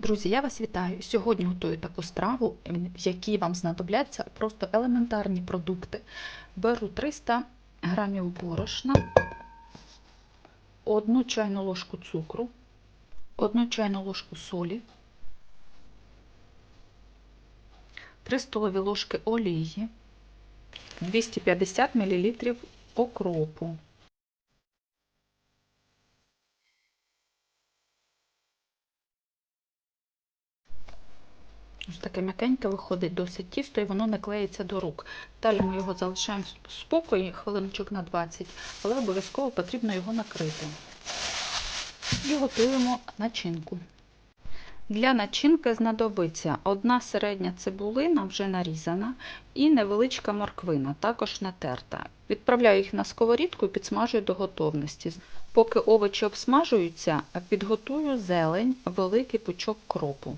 Друзі, я вас вітаю. Сьогодні готую таку страву, в якій вам знадобляться просто елементарні продукти. Беру 300 грамів борошна, одну чайну ложку цукру, одну чайну ложку солі, 3 столові ложки олії, 250 мл окропу. Ось таке м'якеньке виходить досить тісто і воно не клеїться до рук. Далі ми його залишаємо в спокої хвилиночок на 20, але обов'язково потрібно його накрити. І готуємо начинку. Для начинки знадобиться одна середня цибулина, вже нарізана, і невеличка морквина, також натерта. Відправляю їх на сковорідку і підсмажую до готовності. Поки овочі обсмажуються, підготую зелень, великий пучок кропу.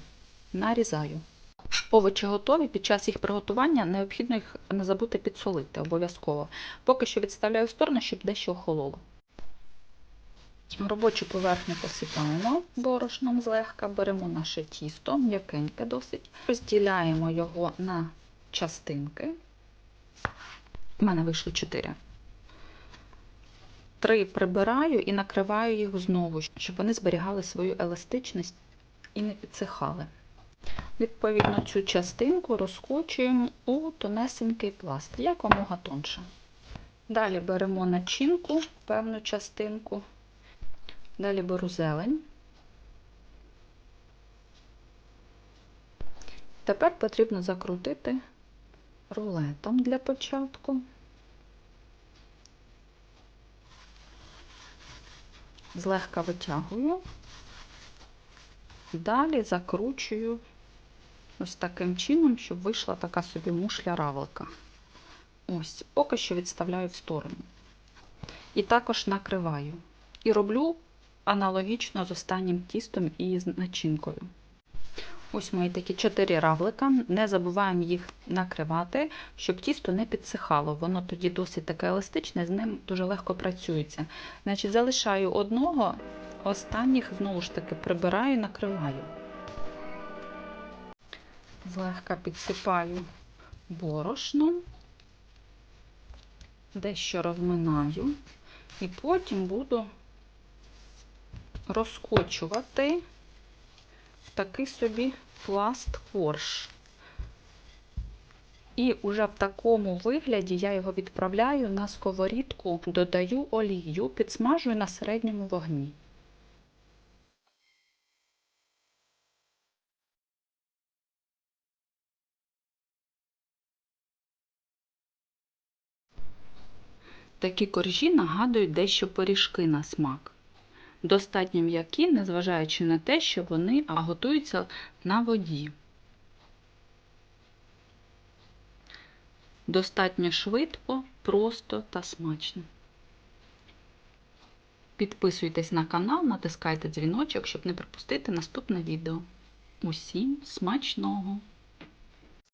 Нарізаю. Овочі готові. Під час їх приготування необхідно їх не забути підсолити обов'язково. Поки що відставляю в сторону, щоб дещо охололо. Робочу поверхню посипаємо борошном злегка, беремо наше тісто, м'якеньке досить, розділяємо його на частинки. У мене вийшло 4. Три прибираю і накриваю їх знову, щоб вони зберігали свою еластичність і не підсихали. Відповідно, цю частинку розкочуємо у тонесенький пласт, якомога тонше. Далі беремо начинку, певну частинку. Далі беру зелень. Тепер потрібно закрутити рулетом для початку. Злегка витягую, далі закручую ось таким чином, щоб вийшла така собі мушля равлика. Ось, поки що відставляю в сторону. І також накриваю. І роблю аналогічно з останнім тістом і з начинкою. Ось мої такі 4 равлика. Не забуваємо їх накривати, щоб тісто не підсихало. Воно тоді досить таке еластичне, з ним дуже легко працюється. Значить, залишаю одного, останніх знову ж таки прибираю і накриваю. Злегка підсипаю борошном, дещо розминаю, і потім буду розкочувати такий собі пласт корж. І вже в такому вигляді я його відправляю на сковорідку, додаю олію, підсмажую на середньому вогні. Такі коржі нагадують дещо пиріжки на смак. Достатньо м'які, незважаючи на те, що вони готуються на воді. Достатньо швидко, просто та смачно. Підписуйтесь на канал, натискайте дзвіночок, щоб не пропустити наступне відео. Усім смачного!